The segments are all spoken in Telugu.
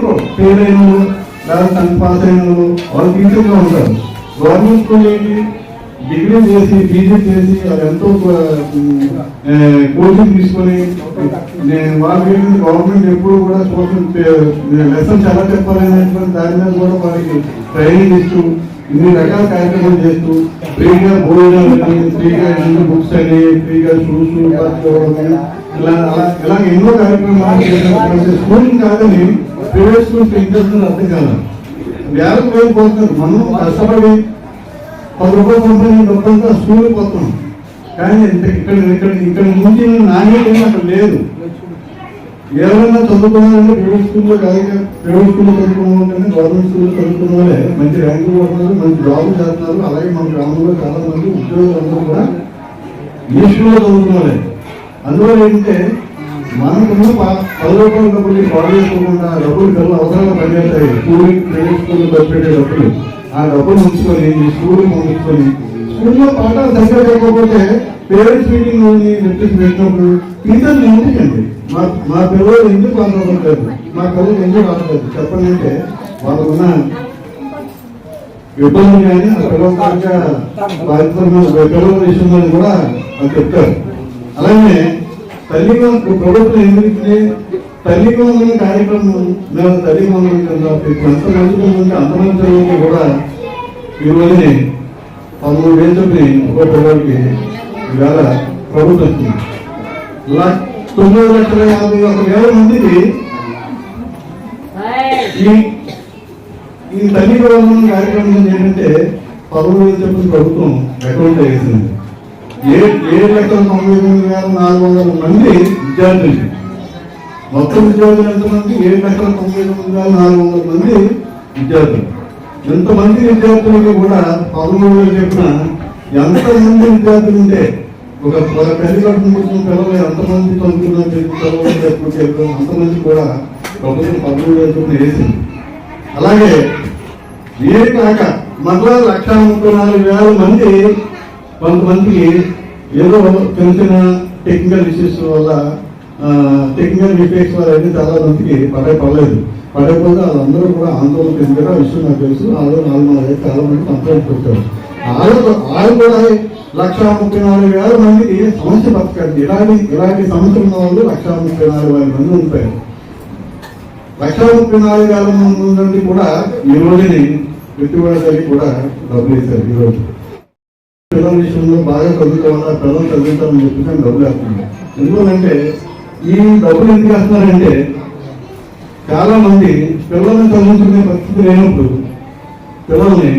ఏంటో ఫెయిల్ లేదా టెన్త్ పాస్ అయిన వాళ్ళు టీచర్గా ఉంటారు. గవర్నమెంట్ స్కూల్ ఏంటి? డిగ్రీ చేసి పీజీ చేసి అది ఎంతో కోచింగ్ తీసుకొని నేను వాళ్ళకి గవర్నమెంట్ ఎప్పుడు కూడా కోచింగ్ లెసన్స్ ఎలా చెప్పాలనేటువంటి దాని మీద కూడా వాళ్ళకి ట్రైనింగ్ ఇస్తూ ఇన్ని రకాల కార్యక్రమాలు చేస్తూ ఫ్రీగా భోజనాలు ఫ్రీగా ఎన్నో బుక్స్ అని ఫ్రీగా షూస్ ఇలా అలా- ఇలా ఎన్నో కార్యక్రమాలు చేసినటువంటి కాదని ప్రైవేట్ స్కూల్స్ ఇంట్రెస్ట్ అర్థం కాదు. వేలకు వేలు పోతున్నారు. మనం కష్టపడి పది రూపాయలు పంపిణీ డబ్బులతో స్కూల్కి పోతున్నాం. కానీ ఇక్కడ ఇక్కడ ఇక్కడ నుంచి నాణ్యత అక్కడ లేదు. ఎవరైనా చదువుకోవాలంటే ప్రైవేట్ స్కూల్లో కాదు ప్రైవేట్ స్కూల్లో చదువుకోవాలంటే గవర్నమెంట్ స్కూల్లో చదువుకున్న వాళ్ళే. మంచి ర్యాంకులు కొడుతున్నారు మంచి జాబులు చేస్తున్నారు. అలాగే మన గ్రామంలో చాలా మంది ఉద్యోగులు అందరూ కూడా ఈ స్కూల్లో చదువుకున్న వాళ్ళే. అందువల్ల ఏంటంటే మనకున్న ప- పది రూపాయల డబ్బులు పాడు చేసుకోకుండా డబ్బులు పిల్లలు అవసరంగా పనిచేస్తాయి. స్కూలింగ్ ప్రైవేట్ స్కూల్లో ఖర్చు పెట్టే డబ్బులు. ఆ డబ్బులు ఉంచుకొని ఈ స్కూల్ పంపించుకొని స్కూల్లో పాఠాలు సరిగ్గా లేకపోతే పేరెంట్స్ మీటింగ్ లెటర్స్ పెట్టినప్పుడు టీచర్లు ఎందుకండి? మా మా పిల్లలు ఎందుకు రావట్లేదు మా పిల్లలు ఎందుకు రావట్లేదు చెప్పండి అంటే వాళ్ళకున్న ఇబ్బంది కానీ ఆ పిల్లల తాలూకా బాధ్యతల పిల్లల విషయంలో కూడా వాళ్ళు చెప్తారు. అలాగే తల్లి ప్రభుత్వం ఎందుకంటే తల్లి వందల కార్యక్రమం మేము తల్లి వందల కింద ఎంతమంది అంతమంది కూడా ఈ పదమూడు వేలు చొప్పున పిల్లలకి ఇవాళ ప్రభుత్వం ఇలా తొమ్మిది లక్షల యాభై ఒక వేల మందికి ఈ ఈ తల్లి వందల కార్యక్రమం ఏంటంటే పదమూడు వేలు ప్రభుత్వం అకౌంట్ వేసింది ఏడు లక్షల తొంభై ఎనిమిది వేల నాలుగు వందల మంది విద్యార్థులు? మొత్తం విద్యార్థులు ఎంతమంది? ఏడు లక్షల తొంభై ఎనిమిది వేల నాలుగు వందల మంది విద్యార్థులు? ఎంతమంది విద్యార్థులకి కూడా పదమూడు వేలు చెప్పిన ఎంతమంది విద్యార్థులు ఉంటే ఒక పెళ్ళి కట్టుకుంటున్న పిల్లలు ఎంతమంది చదువుకున్న పిల్లలు ఎప్పుడు అంతమంది కూడా ప్రభుత్వం పదమూడు వేల తొమ్మిది వేసింది. అలాగే ఏ కాక మరలా లక్ష ముప్పై నాలుగు వేల మంది కొంతమందికి ఏదో చిన్న చిన్న టెక్నికల్ ఇష్యూస్ వల్ల టెక్నికల్ మిస్టేక్స్ వల్ల అయితే చాలా మందికి పడే పడలేదు. పడకపోతే వాళ్ళందరూ కూడా ఆందోళన చెందారు ఆ విషయం నాకు తెలుసు. వాళ్ళు నాలుగు నాలుగు ఐదు చాలా మంది కంప్లైంట్ వచ్చారు వాళ్ళు వాళ్ళు కూడా లక్ష ముప్పై నాలుగు వేల మందికి సమస్య బతకండి ఇలాంటి ఇలాంటి సమస్యలు ఉన్న వాళ్ళు లక్ష ముప్పై నాలుగు వేల మంది ఉంటారు. లక్ష ముప్పై నాలుగు వేల మంది కూడా ఈ రోజుని పెట్టుబడి కూడా డబ్బులు ఇస్తారు ఈ రోజు. పిల్లల విషయంలో బాగా చదువుకోవాలా? పిల్లలు చదువుతామని చెప్పి డబ్బులు వేస్తున్నారు ఎందుకంటే ఈ డబ్బులు ఎందుకు వేస్తున్నారంటే చాలా మంది పిల్లల్ని చదువుకునే పరిస్థితి లేనప్పుడు పిల్లల్ని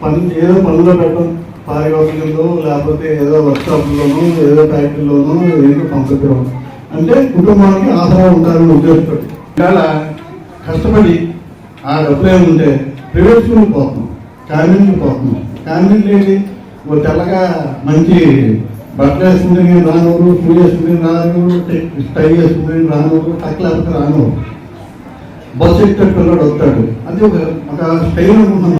పని ఏదో పనుల్లో పెట్టడం పారివాసంలో లేకపోతే ఏదో వర్క్షాప్లోనూ ఏదో ఫ్యాక్టరీలోనూ ఏదో పంపించడం. అంటే కుటుంబానికి ఆసరా ఉంటారని ఉద్దేశపడి ఇవాళ కష్టపడి ఆ డబ్బులు ఏముంటే ప్రైవేట్ స్కూల్కి పోతున్నాం కాన్వెంట్కి పోతున్నాం. కాన్వెంట్ ఏంటి ఓ తెల్లగా మంచి బట్టలు వేసుకుంటే నేను రానూరు షూ వేసుకుంటే రానూరు స్టై వేసుకుంటే నేను రానూరు టక్ లేకపోతే బస్సు ఎక్కే పిల్లడు వస్తాడు. అది ఒక ఒక స్టైల్ అనుకుంటున్నాను.